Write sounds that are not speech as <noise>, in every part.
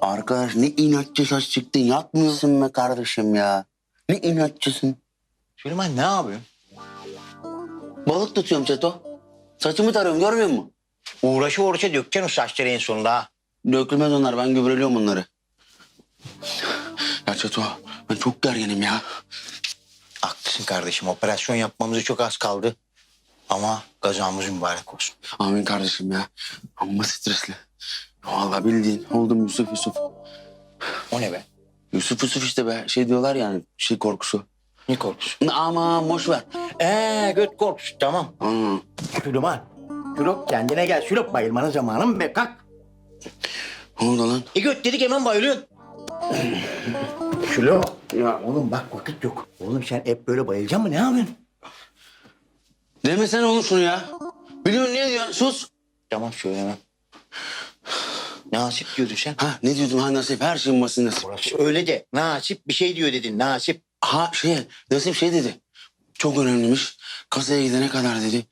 Arkadaş ne inatçı saç çıktın. Yatmıyorsun be kardeşim ya. Ne inatçısın. Süleyman ne yapıyorsun? Balık tutuyorum Çeto. Saçımı tarıyorum görmüyor musun? Uğraşı uğraşa dökeceksin o saçları en sonunda ha. Dökülmez onlar ben gübreliyorum bunları. Ya Çeto ben çok gerginim ya. Haklısın kardeşim operasyon yapmamıza çok az kaldı. Ama kazamız mübarek olsun. Amin kardeşim ya. Amma stresli. Vallahi bildiğin oldum Yusuf Yusuf. O ne be? Yusuf Yusuf işte be. Şey diyorlar yani şey korkusu. Ne korkusu? Ama boş ver. Ee göt korkusu tamam. Aa, Süleyman. Sülop kendine gel. Sülop bayılmanın zamanı mı be kalk. ne oldu lan? E göt dedik hemen bayılıyorsun. <laughs> Sülop. Ya. Oğlum bak vakit yok. Oğlum sen hep böyle bayılacaksın mı ne yapıyorsun? Demesene oğlum şunu ya. Biliyorsun ne diyorsun? Sus. Tamam söylemem. Nasip diyordun sen. Ha ne diyordum ha nasip her şeyin basit nasip. Öyle de. Nasip bir şey diyor dedin. Nasip. Ha şey nasip şey dedi. Çok önemliymiş. Kasaya gidene kadar dedi.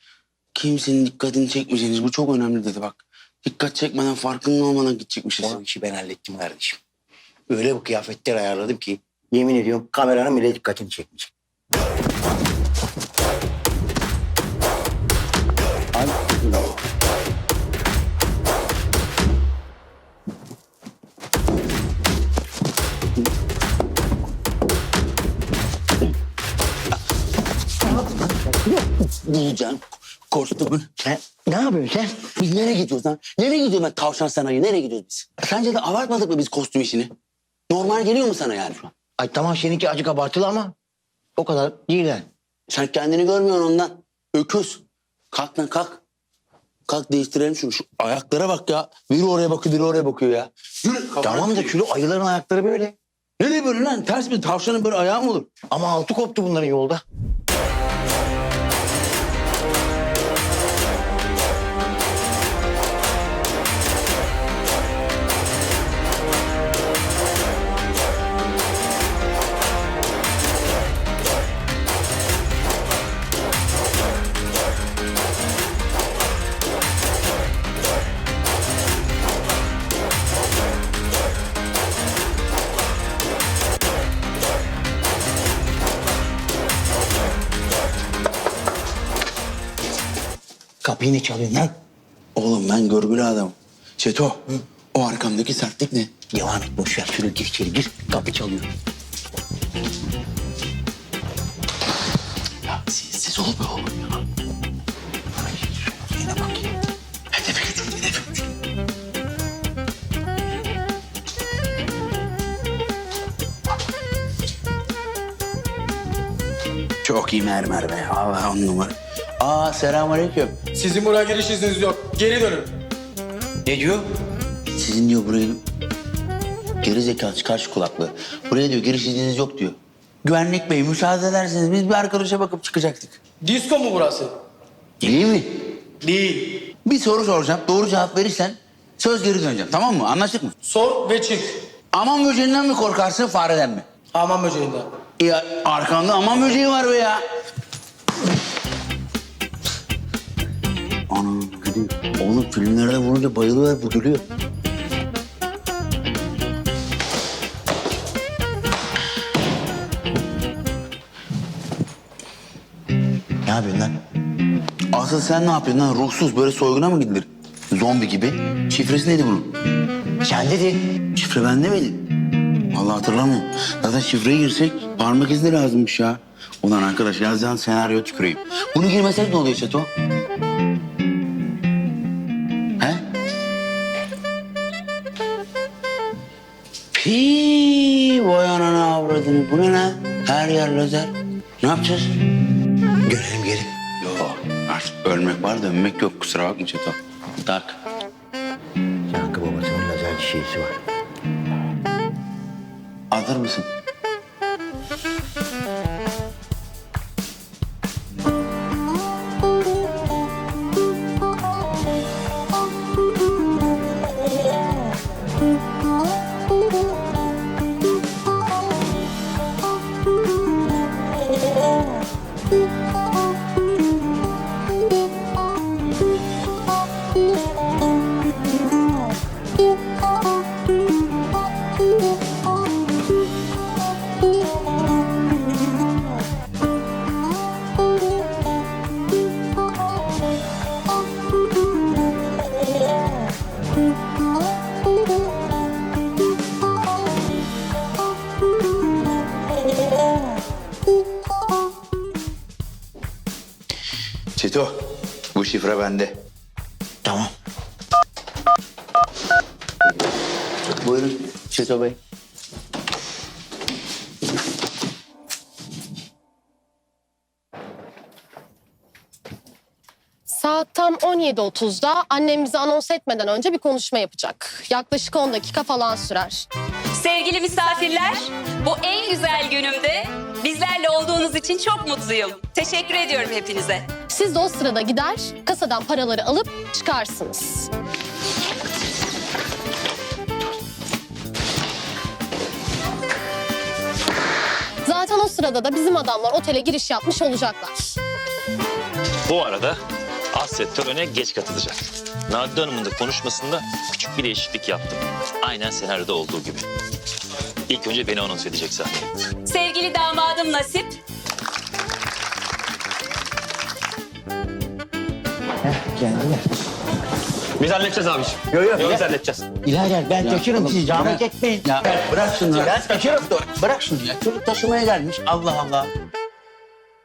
Kimsenin dikkatini çekmeyeceğiniz bu çok önemli dedi bak. Dikkat çekmeden farkında olmadan gidecekmişiz. O işi ben hallettim kardeşim. Öyle bir kıyafetler ayarladım ki yemin ediyorum kameranın bile dikkatini çekmeyecek. Diyeceğim. Kostümün. Sen ne yapıyorsun sen? Biz nereye gidiyoruz lan? Nereye gidiyoruz ben tavşan sanayi? Nereye gidiyoruz biz? Sence de abartmadık mı biz kostüm işini? Normal geliyor mu sana yani şu an? Ay tamam seninki acık abartılı ama o kadar değil yani. Sen kendini görmüyorsun ondan. Öküz. Kalk lan kalk. Kalk değiştirelim şunu. Şu ayaklara bak ya. Biri oraya bakıyor, biri oraya bakıyor ya. Yürü. Tamam da şunu ayıların ayakları böyle. Nereye böyle lan? Ters bir tavşanın böyle ayağı mı olur? Ama altı koptu bunların yolda. Kapıyı ne çalıyorsun lan? Oğlum ben görgülü adamım. Çeto. O arkamdaki sertlik ne? Devam et boş ver. Şöyle gir içeri gir. Kapı çalıyor. Ya sessiz ol be oğlum ya. Yine. Hedefe hedefe. Çok iyi mermer be. Allah on numara. Aa selamünaleyküm. Sizin buraya giriş izniniz yok. Geri dönün. Ne diyor? Sizin diyor burayı... Geri zekalı çıkar şu kulaklığı. Buraya diyor giriş izniniz yok diyor. Güvenlik bey müsaade ederseniz biz bir arkadaşa bakıp çıkacaktık. Disko mu burası? Değil mi? Değil. Bir soru soracağım. Doğru cevap verirsen söz geri döneceğim. Tamam mı? Anlaştık mı? Sor ve çık. Aman böceğinden mi korkarsın fareden mi? Aman böceğinden. Ya arkanda aman böceği var be ya. Gülüyor. Oğlum filmlerde vurunca bayılıyor bu gülüyor. Ne yapıyorsun lan? Asıl sen ne yapıyorsun lan? Ruhsuz böyle soyguna mı gidilir? Zombi gibi. Şifresi neydi bunun? Sen dedin. Şifre bende miydi? Vallahi hatırlamıyorum. Zaten şifreye girsek parmak izi lazımmış ya. Ulan arkadaş yazacağın senaryo tüküreyim. Bunu girmesek ne oluyor Çeto? Pii vay anana avradını. Bu ne lan? Her yer lazer. Ne yapacağız? Görelim geri. Yok artık ölmek var dönmek yok kusura bakma Çeto. Tak. Yankı babasının lazer şeysi var. Hazır mısın? Çeto, bu şifre bende. Tamam. Buyurun Çeto Bey. Saat tam 17.30'da annem bizi anons etmeden önce bir konuşma yapacak. Yaklaşık 10 dakika falan sürer. Sevgili misafirler, bu en güzel günümde bizlerle olduğunuz için çok mutluyum. Teşekkür ediyorum hepinize. Siz de o sırada gider, kasadan paraları alıp çıkarsınız. Zaten o sırada da bizim adamlar otele giriş yapmış olacaklar. Bu arada Asya törene geç katılacak. Nadide Hanım'ın da konuşmasında küçük bir değişiklik yaptım. Aynen senaryoda olduğu gibi. İlk önce beni anons edecek sahneye. Sevgili damadım Nasip, Geldiler. Biz halledeceğiz abiciğim. Yok yok. Biz halledeceğiz. İlader ben taşırım siz zahmet etmeyin. Ya bırak şunu ya. Ben taşırım. Bırak şunu ya. Çocuk taşımaya gelmiş. Allah Allah.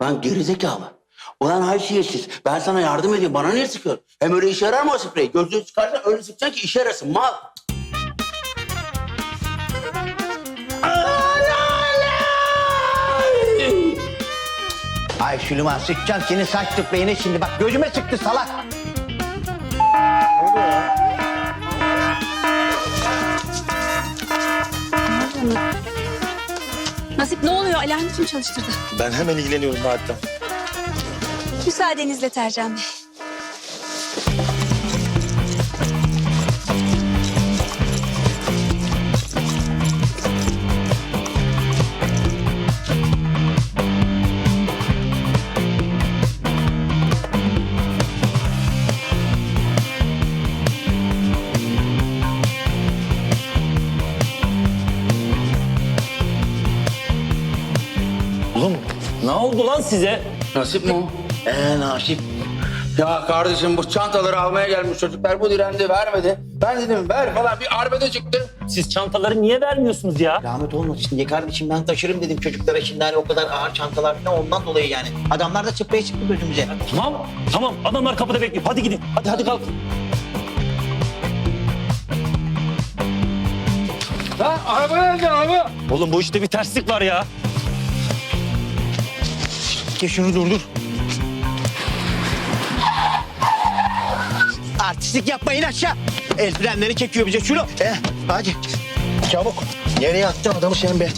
Lan gerizekalı. Ulan haysiyetsiz. Ben sana yardım ediyorum. Bana niye sıkıyorsun? Hem öyle işe yarar mı o sprey? Gözlüğü çıkarsan öyle sıkacaksın ki işe yarasın. Mal. Ay Süleyman sıkacaksın senin saç spreyine şimdi bak gözüme sıktı salak. Nasip ne oluyor? Alarm kim çalıştırdı? Ben hemen ilgileniyorum Nadide Müsaadenizle Tercan Bey. Ne oldu lan size? Nasip mi o? Ee nasip. Ya kardeşim bu çantaları almaya gelmiş çocuklar. Bu direndi vermedi. Ben dedim ver falan. Bir arbede çıktı. Siz çantaları niye vermiyorsunuz ya? Rahmet olmasın diye kardeşim ben taşırım dedim çocuklara şimdi hani o kadar ağır çantalar falan ondan dolayı yani. Adamlar da sprey sıktı gözümüze. Tamam, tamam. Adamlar kapıda bekliyor. Hadi gidin. Hadi hadi kalk. Ha araba nerede araba? Oğlum bu işte bir terslik var ya. Ki şunu durdur. Artistlik yapmayın aşağı. El frenleri çekiyor bize şunu. Eh, hadi. Çabuk. Nereye attın adamı sen be?